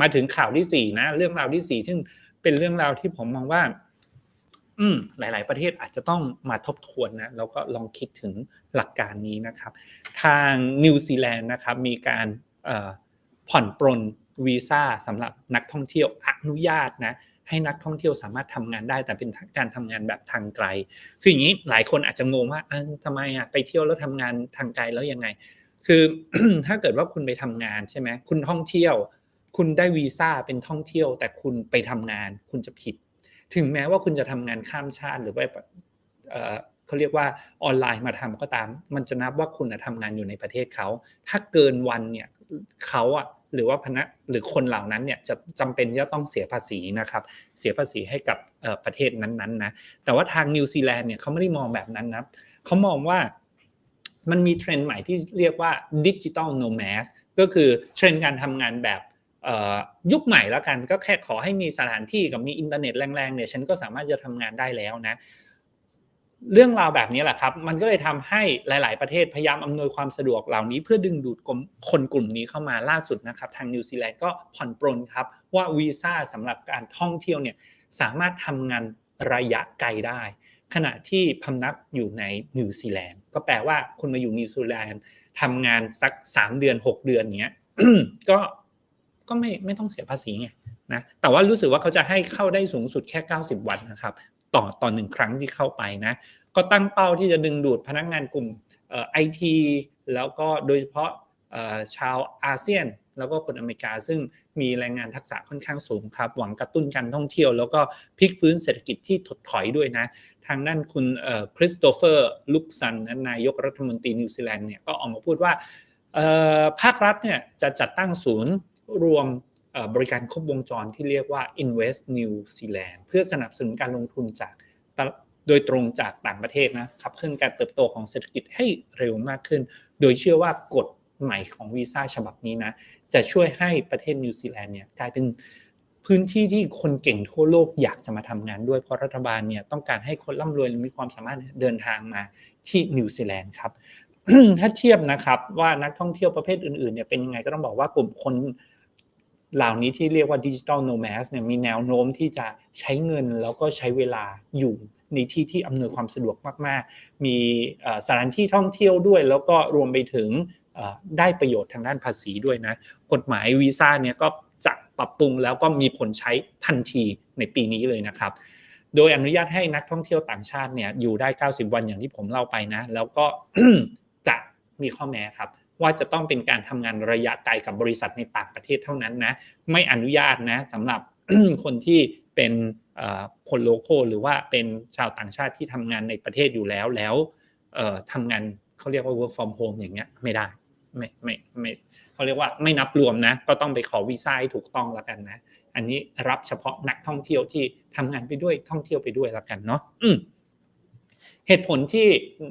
มาถึงข่าวที่สี่นะ เรื่องราวที่สี่ซึ่งเป็นเรื่องราวที่ผมมองว่า อืม หลาย ๆ ประเทศอาจจะต้องมาทบทวนนะแล้วก็ลองคิดถึงหลักการนี้นะครับ ทางนิวซีแลนด์นะครับ มีการผ่อนปรนวีซ่าสำหรับนักท่องเที่ยวอนุญาตนะให้นักท่องเที่ยวสามารถทำงานได้แต่เป็นการทำงานแบบทางไกล คืออย่างนี้หลายคนอาจจะงงว่าทำไมอะไปเที่ยวแล้วทำงานทางไกลแล้วยังไง คือถ้าเกิดว่าคุณไปทำงานใช่ไหมคุณท่องเที่ยว คุณได้วีซ่าเป็นท่องเที่ยว แต่คุณไปทำงาน คุณจะผิด ถึงแม้ว่าคุณจะทำงานข้ามชาติหรือว่าเขาเรียกว่าออนไลน์มาทำก็ตาม มันจะนับว่าคุณทำงานอยู่ในประเทศเขา ถ้าเกินวันเนี่ยเขาอะหรือว่าพนักหรือคนเหล่านั้นเนี่ยจะจำเป็นจะต้องเสียภาษีนะครับ เสียภาษีให้กับประเทศนั้นๆนะแต่ว่าทางนิวซีแลนด์เนี่ยเขาไม่ได้มองแบบนั้นนะเขามองว่ามันมีเทรนด์ใหม่ที่เรียกว่าดิจิตอลโนแมสก็คือเทรนด์การทำงานแบบ ยุคใหม่แล้วกันก็แค่ขอให้มีสถานที่กับมีอินเทอร์เน็ตแรงๆเนี่ยฉันก็สามารถจะทำงานได้แล้วนะ เรื่องราวแบบนี้แหละครับ มันก็เลยทำให้หลาย ๆ ประเทศพยายามอำนวยความสะดวกเหล่านี้เพื่อดึงดูดคนกลุ่มนี้เข้ามาล่าสุดนะครับ ทางนิวซีแลนด์ก็ผ่อนปรนครับ ว่าวีซ่าสำหรับการท่องเที่ยวเนี่ยสามารถทำงานระยะไกลได้ ขณะที่พำนักอยู่ในนิวซีแลนด์ก็แปลว่าคุณมาอยู่นิวซีแลนด์ทำงานสัก 3 เดือน 6 เดือนเงี้ยก็ ก็ไม่ไม่ต้องเสียภาษีไงนะแต่ว่ารู้สึกว่าเขาจะให้เข้าได้สูงสุดแค่ 90 วันนะครับ ต่อต่อหนึ่งครั้งที่เข้าไปนะ ก็ตั้งเป้าที่จะดึงดูดพนักงานกลุ่มไอทีแล้วก็โดยเฉพาะชาวอาเซียน แล้วก็คนอเมริกา ซึ่งมีแรงงานทักษะค่อนข้างสูงครับ หวังกระตุ้นการท่องเที่ยว แล้วก็พลิกฟื้นเศรษฐกิจที่ถดถอยด้วยนะ ทางด้านคุณคริสโตเฟอร์ลุกซันนายกรัฐมนตรีนิวซีแลนด์เนี่ยก็ออกมาพูดว่าภาครัฐเนี่ยจะจัดตั้งศูนย์ รวมบริการครบวงจรที่เรียกว่า Invest New Zealand เพื่อสนับสนุนการลงทุนจากโดยตรงจากต่างประเทศนะขับเคลื่อนการเติบโตของเศรษฐกิจให้เร็วมากขึ้น โดยเชื่อว่ากฎใหม่ของวีซ่าฉบับนี้นะ จะช่วยให้ประเทศนิวซีแลนด์เนี่ยกลายเป็นพื้นที่ที่คนเก่งทั่วโลกอยากจะมาทำงานด้วยเพราะรัฐบาลเนี่ยต้องการให้คนร่ำรวยมีความสามารถเดินทางมาที่นิวซีแลนด์ครับถ้าเทียบนะครับว่านักท่องเที่ยวประเภทอื่นๆเนี่ยเป็นยังไงก็ต้องบอกว่ากลุ่มคน เหล่านี้ที่เรียกว่าดิจิทัลโนแมสเนี่ยมีแนวโน้มที่จะใช้เงินแล้วก็ใช้เวลาอยู่ในที่ที่อำนวยความสะดวกมากๆ มีสถานที่ท่องเที่ยวด้วย แล้วก็รวมไปถึงได้ประโยชน์ทางด้านภาษีด้วยนะ กฎหมายวีซ่าเนี่ยก็จะปรับปรุงแล้วก็มีผลใช้ทันทีในปีนี้เลยนะครับ โดยอนุญาตให้นักท่องเที่ยวต่างชาติเนี่ยอยู่ได้ 90 วันอย่างที่ผมเล่าไปนะ แล้วก็จะมีข้อแม้ครับ ว่าจะต้องเป็นการทำงานระยะไกลกับบริษัทในต่างประเทศเท่านั้นนะไม่อนุญาตนะสำหรับคนที่เป็นคนโลโก้หรือว่าเป็นชาวต่างชาติที่ทำงานในประเทศอยู่แล้วแล้วทำงานเขาเรียกว่า work from home อย่างเงี้ยไม่ได้ไม่ไม่ไม่เขาเรียกว่าไม่นับรวมนะ ก็ต้องไปขอวีซ่าให้ถูกต้องแล้วกันนะ อันนี้รับเฉพาะนักท่องเที่ยวที่ทำงานไปด้วยท่องเที่ยวไปด้วยแล้วกันเนาะเหตุผลที่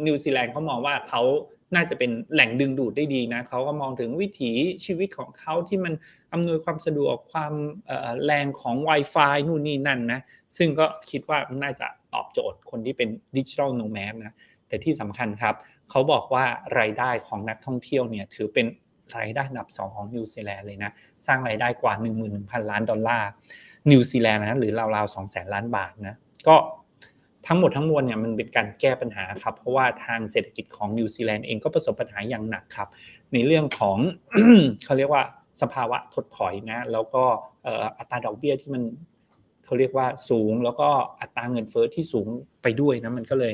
นิวซีแลนด์เขามองว่าเขา น่าจะเป็นแหล่งดึงดูดได้ดีนะเขาก็มองถึงวิถีชีวิตของเขาที่มันอำนวยความสะดวกความแรงของ Wi-Fi นู่นนี่นั่นนะซึ่งก็คิดว่าน่าจะตอบโจทย์คนที่เป็นดิจิทัลโนแมสนะแต่ที่สำคัญครับเขาบอกว่ารายได้ของนักท่องเที่ยวเนี่ยถือเป็นรายได้อันดับ 2 ของนิวซีแลนด์เลยนะสร้างรายได้กว่า 11,000 ล้านดอลลาร์นิวซีแลนด์นะหรือราวๆ2แสนล้านบาทนะก็ ทั้งหมดทั้งมวลเนี่ยมันเป็นการแก้ปัญหาครับ เพราะว่าทางเศรษฐกิจของนิวซีแลนด์เองก็ประสบปัญหาอย่างหนักครับ ในเรื่องของเขาเรียกว่าสภาวะถดถอยนะแล้วก็อัตราดอกเบี้ยที่มันเขาเรียกว่าสูง แล้วก็อัตราเงินเฟอ้อที่สูงไปด้วยนะมันก็เลย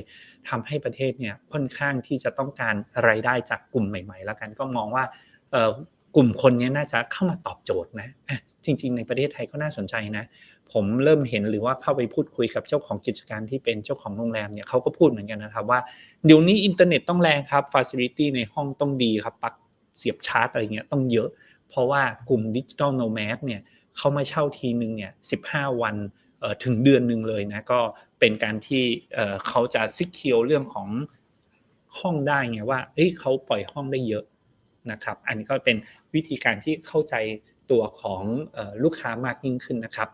ทำให้ประเทศเนี่ยค่อนข้างที่จะต้องการรายได้จากกลุ่มใหม่ ๆ แล้วกันก็มองว่า กลุ่มคนนี้น่าจะเข้ามาตอบโจทย์นะจริง ๆ ในประเทศไทยก็น่าสนใจนะ ผมเริ่มเห็นหรือว่าเข้าไปพูดคุยกับเจ้าของกิจการที่เป็นเจ้าของโรงแรมเนี่ยเขาก็พูดเหมือนกันนะครับว่าเดี๋ยวนี้อินเทอร์เน็ตต้องแรงครับฟาซิลิตี้ในห้องต้องดีครับปลั๊กเสียบชาร์จอะไรเงี้ยต้องเยอะ เพราะว่ากลุ่มดิจิทัลโนแมสเนี่ยเขามาเช่าทีนึงเนี่ยสิวันถึงเดือนหนึ่งเลยนะก็เป็นการที่เขาจะซิกเคียวเรื่องของห้องได้ไงว่าเฮ้ยเขาปล่อยห้องได้เยอะ นะครับ อันนี้ก็เป็นวิธีการที่เข้าใจตัวของลูกค้ามากยิ่งขึ้นนะครับ